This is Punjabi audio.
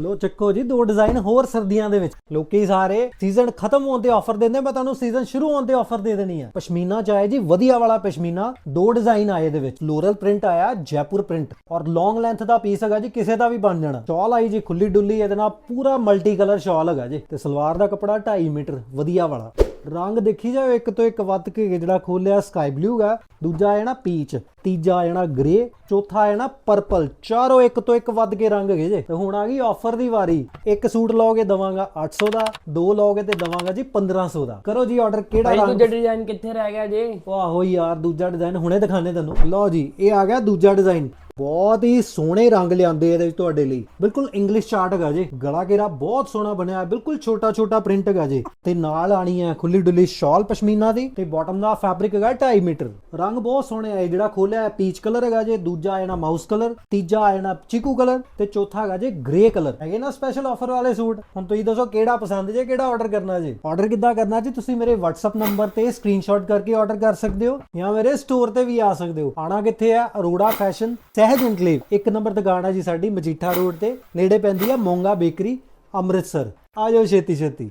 ਲੋ ਚੱਕੋ ਜੀ, ਦੋ ਡਿਜ਼ਾਈਨ ਹੋਰ ਸਰਦੀਆਂ ਦੇ ਵਿੱਚ। ਲੋਕੀ ਸਾਰੇ ਸੀਜ਼ਨ ਖਤਮ ਹੋਣ ਤੇ ਆਫਰ ਦਿੰਦੇ ਮੈਂ ਤੁਹਾਨੂੰ ਸੀਜ਼ਨ ਸ਼ੁਰੂ ਹੋਣ ਤੇ ਆਫਰ ਦੇ ਦੇਣੀ ਹੈ ਪਸ਼ਮੀਨਾ ਚ ਆਇਆ ਜੀ, ਵਧੀਆ ਵਾਲਾ ਪਸ਼ਮੀਨਾ, ਦੋ ਡਿਜ਼ਾਈਨ ਆਏ ਇਹਦੇ ਵਿੱਚ। ਲੋਰਲ ਪ੍ਰਿੰਟ ਆਇਆ, ਜੈਪੁਰ ਪ੍ਰਿੰਟ ਔਰ ਲੌਂਗ ਲੈਂਥ ਦਾ ਪੀਸ ਹੈਗਾ ਜੀ, ਕਿਸੇ ਦਾ ਵੀ ਬਣ ਜਾਣਾ। ਸ਼ਾਲ ਆਈ ਜੀ, ਖੁੱਲੀ ਡੁੱਲੀ, ਇਹਦੇ ਨਾਲ ਪੂਰਾ ਮਲਟੀ ਕਲਰ ਸ਼ਾਲ ਹੈਗਾ ਜੀ। ਤੇ ਸਲਵਾਰ ਦਾ ਕੱਪੜਾ 2.5 ਮੀਟਰ, ਵਧੀਆ ਵਾਲਾ। ਰੰਗ ਦੇਖੀ ਜਾਓ ਇੱਕ ਤੋਂ ਇੱਕ ਵੱਧ ਕੇ ਜਿਹੜਾ ਖੋਲਿਆ ਸਕਾਈ ਬਲੂ ਹੈ। ਦੂਜਾ ਹੈ ਨਾ ਪੀਚ ਤੀਜਾ ਆ ਜਾਣਾ ਗ੍ਰੇ ਚੌਥਾ ਹੈ ਨਾ ਪਰਪਲ ਚਾਰੋਂ ਇੱਕ ਤੋਂ ਇੱਕ ਵੱਧ ਕੇ ਰੰਗ ਹੈਗੇ ਜੇ। ਤੇ ਹੁਣ ਆ ਗਈ ਆਫਰ ਦੀ ਵਾਰੀ। ਇੱਕ ਸੂਟ ਲਓਗੇ ਦਵਾਂਗਾ 800 ਦਾ ਦੋ ਲਓਗੇ ਤੇ ਦਵਾਂਗਾ ਜੀ 1500 ਦਾ। ਕਰੋ ਜੀ ਆਰਡਰ ਕਿਹੜਾ ਰੰਗ? ਦੂਜਾ ਡਿਜ਼ਾਈਨ ਕਿੱਥੇ ਰਹਿ ਗਿਆ ਜੇ? ਆਹੋ ਯਾਰ ਦੂਜਾ ਡਿਜ਼ਾਈਨ ਹੁਣੇ ਦਿਖਾਣੇ ਤੈਨੂੰ। ਲਓ ਜੀ ਇਹ ਆ ਗਿਆ ਦੂਜਾ ਡਿਜ਼ਾਈਨ ਬਹੁਤ ਹੀ ਸੋਹਣੇ ਰੰਗ ਲਿਆਂਦੇ ਇਹਦੇ ਵਿੱਚ ਤੁਹਾਡੇ ਲਈ। ਬਿਲਕੁਲ ਇੰਗਲਿਸ਼ ਚਾਰਟ ਹੈਗਾ ਜੀ। ਗਲਾ ਘੇਰਾ ਬਹੁਤ ਸੋਹਣਾ ਬਣਿਆ, ਬਿਲਕੁਲ ਛੋਟਾ ਛੋਟਾ ਪ੍ਰਿੰਟ ਹੈਗਾ ਜੀ। ਤੇ ਨਾਲ ਆਣੀ ਹੈ ਖੁੱਲੀ ਡੁੱਲੀ ਸ਼ਾਲ ਪਸ਼ਮੀਨਾ ਦੀ ਤੇ ਬਾਟਮ ਦਾ ਫੈਬਰਿਕ ਹੈਗਾ 2.5 ਮੀਟਰ। ਰੰਗ ਬਹੁਤ ਸੋਹਣੇ ਆ ਜਿਹੜਾ ਖੋਲਿਆ ਹੈ ਪੀਚ ਕਲਰ ਹੈਗਾ ਜੀ, ਦੂਜਾ ਹੈ ਨਾ ਮਾਊਸ ਕਲਰ ਤੀਜਾ ਹੈ ਨਾ ਚੀਕੂ ਕਲਰ ਤੇ ਚੌਥਾ ਹੈਗਾ ਜੀ ਗ੍ਰੇ ਕਲਰ ਹੈਗੇ ਨਾ ਸਪੈਸ਼ਲ ਆਫਰ ਵਾਲੇ ਸੂਟ। ਹੁਣ ਤੁਸੀਂ ਦੱਸੋ ਕਿਹੜਾ ਪਸੰਦ ਜੇ, ਕਿਹੜਾ ਆਰਡਰ ਕਰਨਾ ਜੀ? ਆਰਡਰ ਕਿੱਦਾਂ ਕਰਨਾ ਜੀ? ਤੁਸੀਂ ਮੇਰੇ WhatsApp ਨੰਬਰ ਤੇ ਸਕਰੀਨਸ਼ਾਟ ਕਰਕੇ ਆਰਡਰ ਕਰ ਸਕਦੇ ਹੋ ਜਾਂ ਮੇਰੇ ਸਟੋਰ ਤੇ ਵੀ ਆ ਸਕਦੇ ਹੋ। ਆਣਾ ਕਿੱਥੇ ਆ ਅਰੋੜਾ ਫੈਸ਼ਨ ਸਹਿਜ ਇਨਕਲੇਵ ਇੱਕ ਨੰਬਰ ਦੁਕਾਨ ਹੈ ਜੀ ਸਾਡੀ ਮਜੀਠਾ ਰੋਡ ਤੇ। ਨੇੜੇ ਪੈਂਦੀ ਹੈ ਮੋਂਗਾ ਬੇਕਰੀ, ਅੰਮ੍ਰਿਤਸਰ। ਆ ਜਾਓ ਛੇਤੀ ਛੇਤੀ